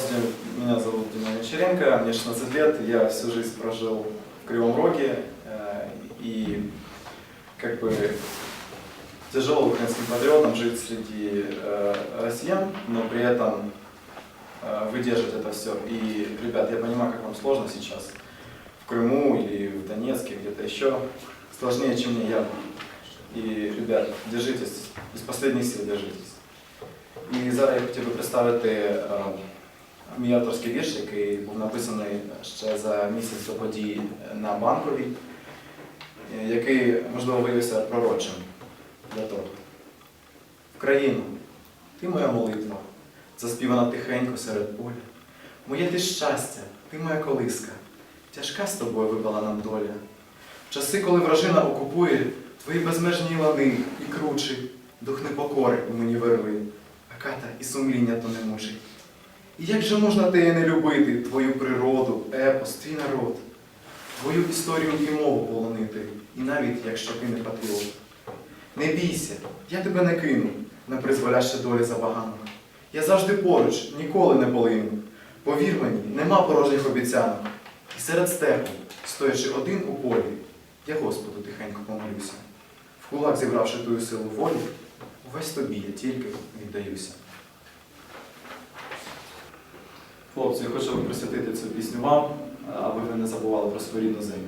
Здравствуйте, меня зовут Дима Вечеренко, мне 16 лет, я всю жизнь прожил в Кривом Роге, э, и как бы тяжело украинским патриотам жить среди э, россиян, но при этом э, выдержать это все. И, ребят, я понимаю, как вам сложно сейчас в Крыму или в Донецке, где-то еще, сложнее, чем мне явно. І, ребят, держитесь, із последніх сил держитесь. І зараз я хотів би представити е, мій авторський вірш, який був написаний ще за місяць до подій на банковій, е, який, можливо, виявився пророчим для того. Країну, ти моя молитва, заспівана тихенько серед поля. Моє ти щастя, ти моя колиска, тяжка з тобою випала нам доля. Часи, коли вражина окупує твої безмежні лани і кручі, дух непокори у мені вирви, а ката і сумління то не мучить. І як же можна тебе не любити, твою природу, епос, твій народ, твою історію і мову полонити, і навіть якщо ти не патріот. Не бійся, я тебе не кину на призволяще долі забаганок. Я завжди поруч, ніколи не полину. Повір мені, нема порожніх обіцянок. І серед степу, стоячи один у полі, я Господу тихенько помолюся. В кулак зібравши тую силу волі, увесь тобі я тільки віддаюся. Хлопці, я хочу присвятити цю пісню вам, аби ви не забували про свою рідну землю.